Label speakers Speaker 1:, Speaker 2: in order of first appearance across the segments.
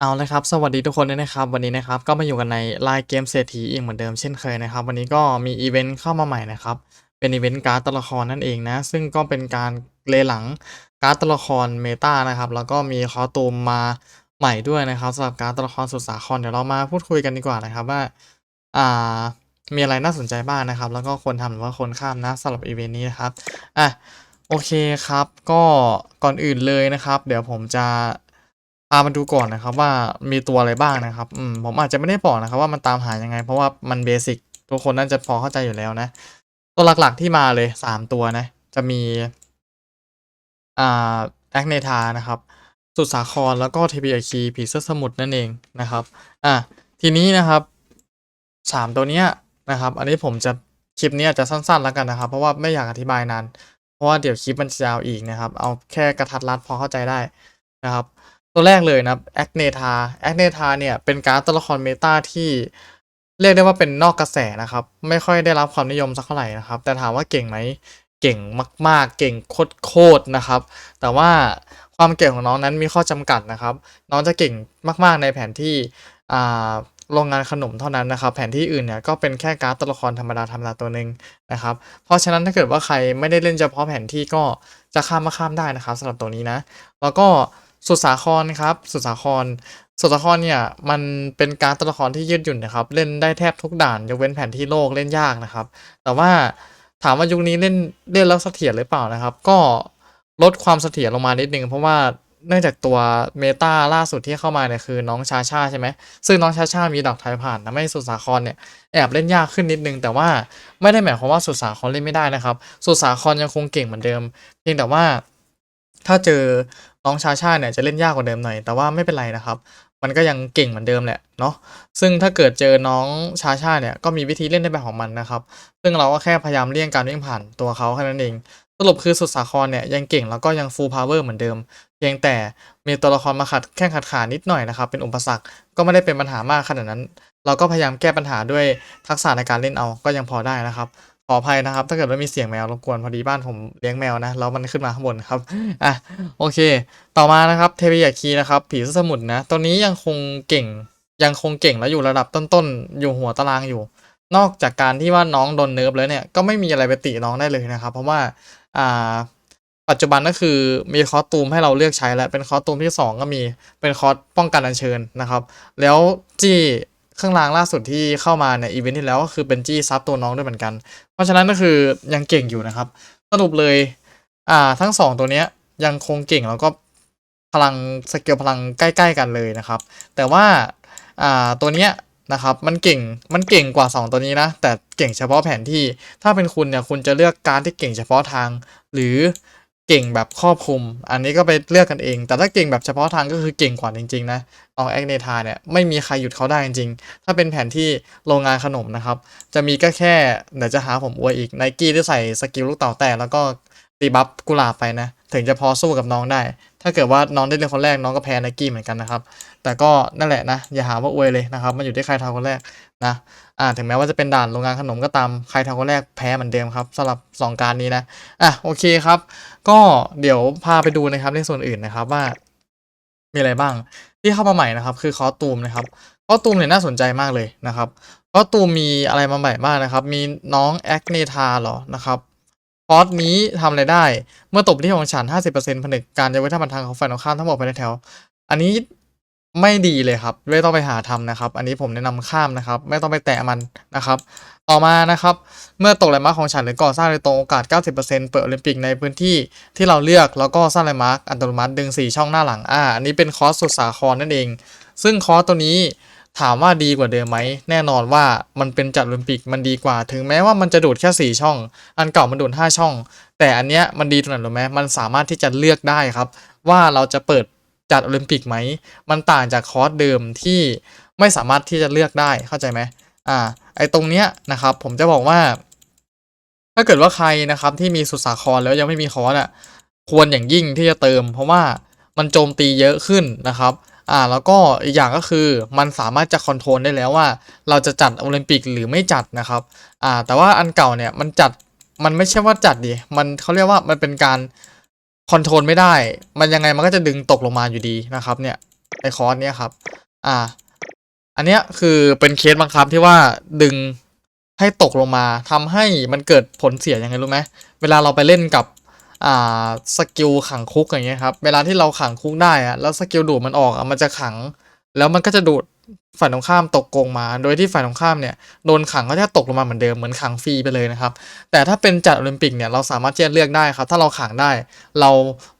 Speaker 1: เอาเลยครับ สวัสดีทุกคนด้วยนะครับ วันนี้นะครับก็มาอยู่กันในไลน์เกมเศรษฐีอีกเหมือนเดิมเช่นเคยนะครับ วันนี้ก็มีอีเวนต์เข้ามาใหม่นะครับ เป็นอีเวนต์การ์ดตัวละครนั่นเองนะ ซึ่งก็เป็นการเลหลังการ์ดตัวละครเมตานะครับ แล้วก็มีคอตูมมาใหม่ด้วยนะครับสำหรับการ์ดตัวละครสุดสาครเดี๋ยวเรามาพูดคุยกันดีกว่านะครับว่าอ่ามีอะไรน่าสนใจบ้างนะครับ แล้วก็ควรทำหรือว่าควรข้ามนะสำหรับอีเวนต์นี้นะครับอะโอเคครับ ก็ก่อนอื่นเลยนะครับ เดี๋ยวผมจะ พามาดูก่อนนะครับว่ามีตัวอะไรบ้างนะครับอืมผมอาจจะไม่ได้บอกนะครับว่ามันตามหายังไง เพราะว่ามันเบสิกทุกคนน่าจะพอเข้าใจอยู่แล้วนะ ตัวหลักๆที่มาเลยสามตัวนะ จะมีอ่าแอคเนทานะครับ สุดสาครแล้วก็เทปีไอคีผีเสื้อสมุทรนั่นเองนะครับอะทีนี้นะครับสามตัวเนี้ยนะครับ อันนี้ผมจะคลิปนี้อาจจะสั้นๆแล้วกันนะครับ เพราะว่าไม่อยากอธิบายนานเพราะว่าเดี๋ยวคลิปมันจะยาวอีกนะครับ เอาแค่กระทัดรัดพอเข้าใจได้นะครับ ตัวแรกเลยนะแอคเนทาแอคเนทาเนี่ยเป็นการ์ดตัวละครเมตาที่เรียกได้ว่าเป็นนอกกระแสนะครับ ไม่ค่อยได้รับความนิยมสักเท่าไหร่นะครับ แต่ถามว่าเก่งไหมเก่งมาก ๆ เก่งโคตรๆนะครับ แต่ว่าความเก่งของน้องนั้นมีข้อจำกัดนะครับ น้องจะเก่งมาก ๆ ในแผนที่โรงงานขนมเท่านั้นนะครับ แผนที่อื่นเนี่ยก็เป็นแค่การ์ดตัวละครธรรมดาธรรมดาตัวหนึ่งนะครับ เพราะฉะนั้นถ้าเกิดว่าใครไม่ได้เล่นเฉพาะแผนที่ก็จะข้ามมาข้ามได้นะครับสำหรับตัวนี้นะ แล้วก็ สุดสาครครับสุดสาครสุดสาครเนี่ยมันเป็นการตัวละครที่ยืดหยุ่นนะครับ เล่นได้แทบทุกด่านยกเว้นแผนที่โลกเล่นยากนะครับ แต่ว่าถามว่ายุคนี้เล่นเล่นแล้วเสถียรหรือเปล่านะครับ ก็ลดความเสถียรลงมานิดนึงเพราะว่าเนื่องจากตัวเมตาล่าสุดที่เข้ามาเนี่ยคือน้องชาชาใช่ไหมซึ่งน้องชาชามีดอกไทยผ่านทำให้สุดสาครเนี่ยแอบเล่นยากขึ้นนิดนึง แต่ว่าไม่ได้หมายความว่าสุดสาครเล่นไม่ได้นะครับ สุดสาครยังคงเก่งเหมือนเดิม เพียงแต่ว่า ถ้าเจอน้องชาชาเนี่ยจะเล่นยากกว่าเดิมหน่อย แต่ว่าไม่เป็นไรนะครับ มันก็ยังเก่งเหมือนเดิมแหละเนาะซึ่งถ้าเกิดเจอน้องชาชาเนี่ยก็มีวิธีเล่นในแบบของมันนะครับ ซึ่งเราก็แค่พยายามเลี่ยงการวิ่งผ่านตัวเขาแค่นั้นเองสรุปคือสุดสาครเนี่ยยังเก่งแล้วก็ยังฟูลพาวเวอร์เหมือนเดิม เพียงแต่มีตัวละครมาขัดแข้งขัดขานิดหน่อยนะครับ เป็นอุปสรรคก็ไม่ได้เป็นปัญหามากขนาดนั้น เราก็พยายามแก้ปัญหาด้วยทักษะในการเล่นเอาก็ยังพอได้นะครับ ออภัยนะครับ ถ้าเกิดว่ามีเสียงแมวรบกวนพอดีบ้านผมเลี้ยงแมวนะแล้วมันขึ้นมาข้างบนครับอะโอเค ต่อมานะครับเทเบียคีนะครับผีเสื้อสมุทรนะตัวนี้ยังคงเก่งยังคงเก่งและอยู่ระดับต้นๆ อยู่หัวตารางอยู่ นอกจากการที่ว่าน้องโดนเนิร์ฟแล้วเนี่ยก็ไม่มีอะไรไปติน้องได้เลยนะครับ เพราะว่าอ่าปัจจุบันก็คือมีคอสตูมให้เราเลือกใช้แล้วเป็นคอสตูมที่ 2 ก็มีเป็นคอสป้องกันอัญเชิญนะครับ แล้วจี้ เครื่องรางล่าสุดที่เข้ามาในอีเวนต์ที่แล้วก็คือเป็นจี้ซับตัวน้องด้วยเหมือนกัน เพราะฉะนั้นก็คือยังเก่งอยู่นะครับ สรุปเลย อ่า ทั้งสองตัวเนี้ยยังคงเก่งแล้วก็พลังสเกลพลังใกล้ ๆ กันเลยนะครับ แต่ว่าอ่าตัวเนี้ยนะครับมันเก่งมันเก่งกว่า 2 ตัวนี้นะ แต่เก่งเฉพาะแผนที่ถ้าเป็นคุณเนี่ยคุณจะเลือกการที่เก่งเฉพาะทาง หรือ เก่งแบบครอบคลุม อันนี้ก็ไปเลือกกันเอง แต่ถ้าเก่งแบบเฉพาะทางก็คือเก่งกว่าจริงๆนะเอาแอคเนทาเนี่ยไม่มีใครหยุดเขาได้จริงๆ ถ้าเป็นแผนที่โรงงานขนมนะครับ จะมีก็แค่เดี๋ยวจะหาผมอวยอีกไนกี้ที่ใส่สกิลลูกเต่าแต่แล้วก็ ตีบัฟกุหลาบไปนะ ถึงจะพอสู้กับน้องได้ ถ้าเกิดว่าน้องได้เล่นคนแรกน้องก็แพ้ไนกี้เหมือนกันนะครับ แต่ก็นั่นแหละนะ อย่าหาว่าอวยเลยนะครับ มันอยู่ที่ใครทำคนแรกนะอ่าถึงแม้ว่าจะเป็นด่านโรงงานขนมก็ตามใครทำคนแรกแพ้เหมือนเดิมครับสำหรับ 2 การนี้นะอะโอเคครับ ก็เดี๋ยวพาไปดูนะครับในส่วนอื่นนะครับว่า มีอะไรบ้าง ที่เข้ามาใหม่นะครับ คือคอตูมนะครับคอตูมเนี่ยน่าสนใจมากเลยนะครับคอตูมมีอะไรมาใหม่บ้างนะครับ มีน้องแอคเนทาหรอนะครับ คอร์สนี้ทำอะไรได้ เมื่อตบที่ของฉัน 50%ผนึกการจะไว้ท่ามันทางของฝ่ายตรงข้ามทั้งหมดภายในแถว อันนี้ไม่ดีเลยครับ ไม่ต้องไปหาทำนะครับ อันนี้ผมแนะนำข้ามนะครับ ไม่ต้องไปแตะมันนะครับ ต่อมานะครับ เมื่อตกแลนด์มาร์คของฉันหรือก่อสร้างโดยตรงโอกาส 90%เปิดโอลิมปิกในพื้นที่ที่เราเลือกแล้วก็สร้างแลนด์มาร์คอัตโนมัติดึง 4 ช่องหน้าหลังอ่าอันนี้เป็นคอร์สสุดสาครนั่นเอง ซึ่งคอร์สตัวนี้ ถามว่าดีกว่าเดิมไหม แน่นอนว่ามันเป็นจัดโอลิมปิกมันดีกว่า ถึงแม้ว่ามันจะดูดแค่ 4 ช่อง อันเก่ามันดูด 5 ช่อง แต่อันเนี้ยมันดีตรงไหนรู้ไหมมันสามารถที่จะเลือกได้ครับ ว่าเราจะเปิดจัดโอลิมปิกไหม มันต่างจากคอร์สเดิมที่ไม่สามารถที่จะเลือกได้เข้าใจไหมอ่า ไอตรงเนี้ยนะครับ ผมจะบอกว่า ถ้าเกิดว่าใครนะครับที่มีสุสาครแล้วยังไม่มีคอร์สอะควรอย่างยิ่งที่จะเติม เพราะว่ามันโจมตีเยอะขึ้นนะครับ อ่าแล้วก็อีกอย่างก็คือมันสามารถจะคอนโทรลได้แล้วว่า เราจะจัดโอลิมปิกหรือไม่จัดนะครับอ่าแต่ว่าอันเก่าเนี่ยมันจัดมันไม่ใช่ว่าจัดดิมันเขาเรียกว่ามันเป็นการคอนโทรลไม่ได้ มันยังไงมันก็จะดึงตกลงมาอยู่ดีนะครับเนี่ยในคอร์สเนี้ยครับอ่าอันเนี้ยคือเป็นเคสบังคับที่ว่าดึงให้ตกลงมาทำให้มันเกิดผลเสียยังไงรู้ไหมเวลาเราไปเล่นกับ อ่าสกิลขังคุกอย่างเงี้ยครับ เวลาที่เราขังคุกได้อะแล้วสกิลดูดมันออกอะมันจะขัง แล้วมันก็จะดูดฝ่ายตรงข้ามตกกงมา โดยที่ฝ่ายตรงข้ามเนี่ยโดนขังก็จะตกลงมาเหมือนเดิมเหมือนขังฟรีไปเลยนะครับ แต่ถ้าเป็นจัดโอลิมปิกเนี่ยเราสามารถที่จะเลือกได้ครับ ถ้าเราขังได้ เรา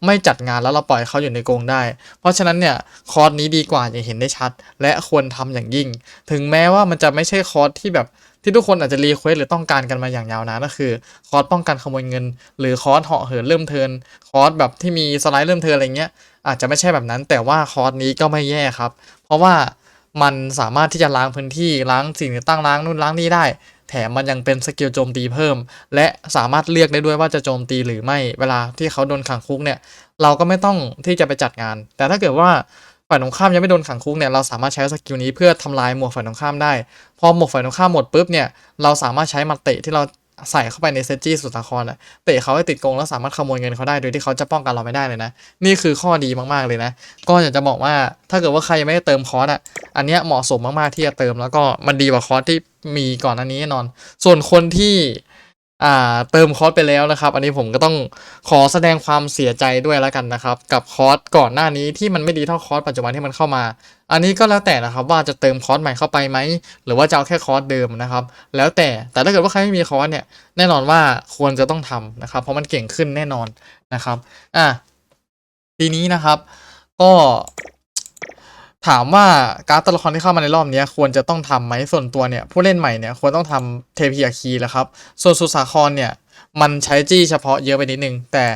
Speaker 1: ไม่จัดงานแล้วเราปล่อยเขาอยู่ในกงได้ เพราะฉะนั้นเนี่ยคอร์สนี้ดีกว่าอย่างเห็นได้ชัด และควรทำอย่างยิ่ง ถึงแม้ว่ามันจะไม่ใช่คอร์สที่แบบ ที่ทุกคนอาจจะรีเควสหรือต้องการกันมาอย่างยาวนานก็คือ คอร์สป้องกันขโมยเงิน หรือคอร์สเหาะเหินเริ่มเทินคอร์สแบบที่มีสไลด์เริ่มเทินอะไรเงี้ยอาจจะไม่ใช่แบบนั้น แต่ว่าคอร์สนี้ก็ไม่แย่ครับ เพราะว่ามันสามารถที่จะล้างพื้นที่ล้างสิ่งตั้งล้างนู่นล้างนี่ได้ แถมมันยังเป็นสกิลโจมตีเพิ่ม และสามารถเลือกได้ด้วยว่าจะโจมตีหรือไม่เวลาที่เขาโดนขังคุกเนี่ยเราก็ไม่ต้องที่จะไปจัดงาน แต่ถ้าเกิดว่า ฝ่ายตรงข้ามยังไม่โดนขังคุกเนี่ยเราสามารถใช้สกิลนี้เพื่อทำลายหมวกฝ่ายตรงข้ามได้ พอหมวกฝ่ายตรงข้ามหมดปุ๊บเนี่ยเราสามารถใช้มาเตะที่เราใส่เข้าไปในเซตจี้สุดสาครอะเตะเขาให้ติดกงแล้วสามารถขโมยเงินเขาได้โดยที่เขาจะป้องกันเราไม่ได้เลยนะ นี่คือข้อดีมากๆเลยนะ ก็อยากจะบอกว่าถ้าเกิดว่าใครยังไม่ได้เติมคอร์สอะอันเนี้ยเหมาะสมมากๆที่จะเติมแล้วก็มันดีกว่าคอร์สที่มีก่อนอันนี้แน่นอน ส่วนคนที่ อ่าเติมคอร์สไปแล้วนะครับ อันนี้ผมก็ต้องขอแสดงความเสียใจด้วยแล้วกันนะครับ กับคอร์สก่อนหน้านี้ที่มันไม่ดีเท่าคอร์สปัจจุบันที่มันเข้ามา อันนี้ก็แล้วแต่นะครับว่าจะเติมคอร์สใหม่เข้าไปไหมหรือว่าจะเอาแค่คอร์สเดิมนะครับ แล้วแต่แต่ถ้าเกิดว่าใครไม่มีคอร์สเนี่ยแน่นอนว่าควรจะต้องทำนะครับ เพราะมันเก่งขึ้นแน่นอนนะครับอะทีนี้นะครับ ก็ ถามว่าการ์ดตัวละครที่เข้ามาในรอบนี้ควรจะต้องทำไหมส่วนตัวเนี่ย ผู้เล่นใหม่เนี่ยควรต้องทำเทพีอาคีแหละครับ ส่วนสุสาครเนี่ยมันใช้จี้เฉพาะเยอะไปนิดนึง แต่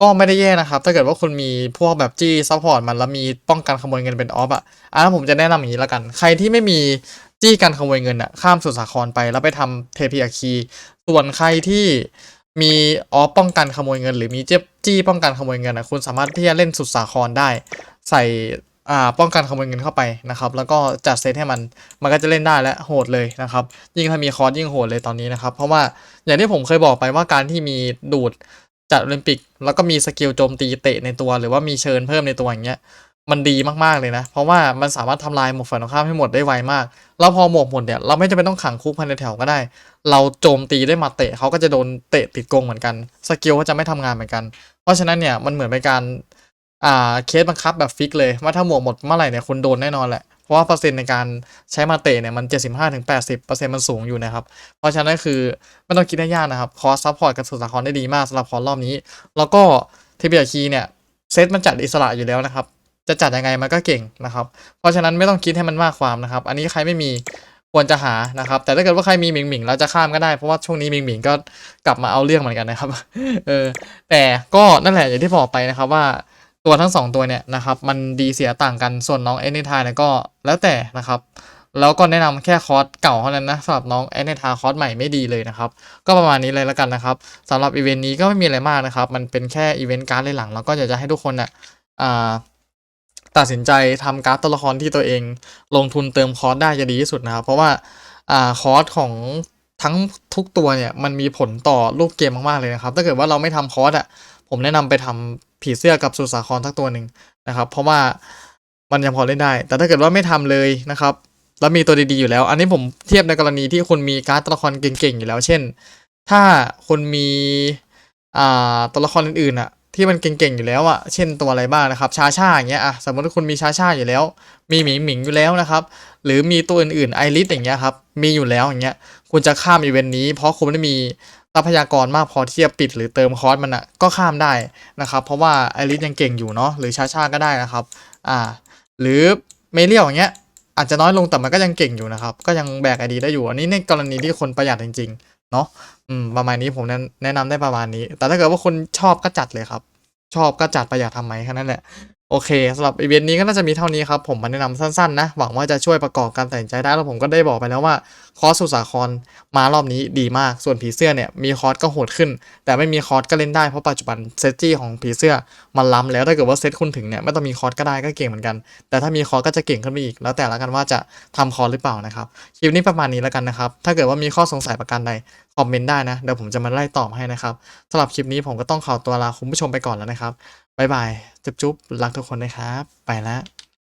Speaker 1: ก็ไม่ได้แย่นะครับ ถ้าเกิดว่าคุณมีพวกแบบจี้ซัพพอร์ตมันแล้วมีป้องกันขโมยเงินเป็นออฟอะอันนั้นผมจะแนะนำอย่างนี้ละกัน ใครที่ไม่มีจี้กันขโมยเงินอะข้ามสุสาครไปแล้วไปทำเทพีอาคี ส่วนใครที่มีออฟป้องกันขโมยเงิน หรือมีเจ็บจี้ป้องกันขโมยเงินอะคุณสามารถที่จะเล่นสุดสาครได้ ใส่ อ่าป้องกันขโมยเงินเข้าไปนะครับแล้วก็จัดเซตให้มันมันก็จะเล่นได้และโหดเลยนะครับยิ่งถ้ามีคอร์สยิ่งโหดเลยตอนนี้นะครับเพราะว่าอย่างที่ผมเคยบอกไปว่าการที่มีดูดจัดโอลิมปิก แล้วก็มีสกิลโจมตีเตะในตัว หรือว่ามีเชิญเพิ่มในตัวอย่างเงี้ยมันดีมากๆเลยนะ เพราะว่ามันสามารถทำลายหมวกฝ่ายตรงข้ามให้หมดได้ไวมาก แล้วพอหมวกหมดเนี่ยเราไม่จำเป็นต้องขังคุกภายในแถวก็ได้ เราโจมตีด้วยมาเตะเขาก็จะโดนเตะติดกงเหมือนกัน สกิลก็จะไม่ทำงานเหมือนกัน เพราะฉะนั้นเนี่ยมันเหมือนเป็นการ อ่าเคสบังคับแบบฟิกเลย ว่าถ้าหมวกหมดเมื่อไหร่เนี่ยคุณโดนแน่นอนแหละ เพราะว่าเปอร์เซ็นต์ในการใช้มาเตะเนี่ยมัน 75-80%มันสูงอยู่นะครับ เพราะฉะนั้นคือไม่ต้องคิดให้ยากนะครับ คอร์สซัพพอร์ตกับสุสาครได้ดีมากสำหรับคอร์สรอบนี้ แล้วก็เทเบียคีเนี่ยเซตมันจัดอิสระอยู่แล้วนะครับ จะจัดยังไงมันก็เก่งนะครับ เพราะฉะนั้นไม่ต้องคิดให้มันมากความนะครับ อันนี้ใครไม่มีควรจะหานะครับ แต่ถ้าเกิดว่าใครมีหมิงหมิงแล้วจะข้ามก็ได้ เพราะว่าช่วงนี้หมิงหมิงก็กลับมาเอาเรื่องเหมือนกันนะครับ เออ แต่ก็นั่นแหละอย่างที่บอกไปนะครับว่า ตัวทั้งสองตัวเนี่ยนะครับมันดีเสียต่างกันส่วนน้องเอเนทาเนี่ยก็แล้วแต่นะครับแล้วก็แนะนำแค่คอร์สเก่าเท่านั้นนะสำหรับน้องเอเนทาคอร์สใหม่ไม่ดีเลยนะครับ ก็ประมาณนี้เลยแล้วกันนะครับสำหรับอีเวนต์นี้ก็ไม่มีอะไรมากนะครับ มันเป็นแค่อีเวนต์การ์ดเลยหลัง แล้วก็อยากจะให้ทุกคนเนี่ยตัดสินใจทำการ์ดตัวละครที่ตัวเองลงทุนเติมคอร์สได้จะดีที่สุดนะครับ เพราะว่าคอร์สของทั้งทุกตัวเนี่ยมันมีผลต่อรูปเกมมากๆเลยนะครับ ถ้าเกิดว่าเราไม่ทำคอร์สอะ ผมแนะนำไปทำผีเสื้อกับสุสาครทักตัวหนึ่งนะครับ เพราะว่ามันยังพอเล่นได้ แต่ถ้าเกิดว่าไม่ทำเลยนะครับ แล้วมีตัวดีๆอยู่แล้ว อันนี้ผมเทียบในกรณีที่คุณมีการ์ดตัวละครเก่งๆอยู่แล้ว เช่น ถ้าคุณมีอ่าตัวละครอื่นๆอะที่มันเก่งๆอยู่แล้วอะเช่นตัวอะไรบ้างนะครับ ชาชาอย่างเงี้ยอะสมมติว่าคุณมีชาชาอยู่แล้ว มีหมิงหมิงอยู่แล้วนะครับ หรือมีตัวอื่นๆไอริสอย่างเงี้ยครับ มีอยู่แล้วอย่างเงี้ย คุณจะข้ามอีเวนต์นี้ เพราะคุณไม่ได้มี ทรัพยากรมากพอที่จะปิดหรือเติมคอร์สมันอะก็ข้ามได้นะครับ เพราะว่าไอริสยังเก่งอยู่เนาะหรือชาชาก็ได้นะครับอ่าหรือเมเรียลอย่างเงี้ยอาจจะน้อยลงแต่มันก็ยังเก่งอยู่นะครับ ก็ยังแบกไอดีได้อยู่ อันนี้ในกรณีที่คนประหยัดจริงๆเนาะอืมประมาณนี้ผมแนะแนะนำได้ประมาณนี้ แต่ถ้าเกิดว่าคนชอบก็จัดเลยครับ ชอบก็จัดประหยัดทำไหมแค่นั้นแหละ โอเคสำหรับอีเวนต์นี้ก็น่าจะมีเท่านี้ครับผมมาแนะนำสั้นๆนะ หวังว่าจะช่วยประกอบการตัดสินใจได้แล้วผมก็ได้บอกไปแล้วว่า คอร์สสุสาครมารอบนี้ดีมาก ส่วนผีเสื้อเนี่ยมีคอร์สก็โหดขึ้น แต่ไม่มีคอร์สก็เล่นได้เพราะปัจจุบันเซตจี้ของผีเสื้อมันล้ำแล้วถ้าเกิดว่าเซตคุณถึงเนี่ยไม่ต้องมีคอร์สก็ได้ก็เก่งเหมือนกัน แต่ถ้ามีคอร์สก็จะเก่งขึ้นไปอีก แล้วแต่ละกันว่าจะทำคอร์สหรือเปล่านะครับคลิปนี้ประมาณนี้แล้วกันนะครับถ้าเกิดว่ามีข้อสงสัยประการใดคอมเมนต์ได้นะเดี๋ยวผมจะมาไล่ตอบให้นะครับสำหรับคลิปนี้ผมก็ต้องขอตัวลาคุณผู้ชมไปก่อนแล้วนะครับ บายบายจุ๊บๆรักทุกคนนะครับ ไปแล้ว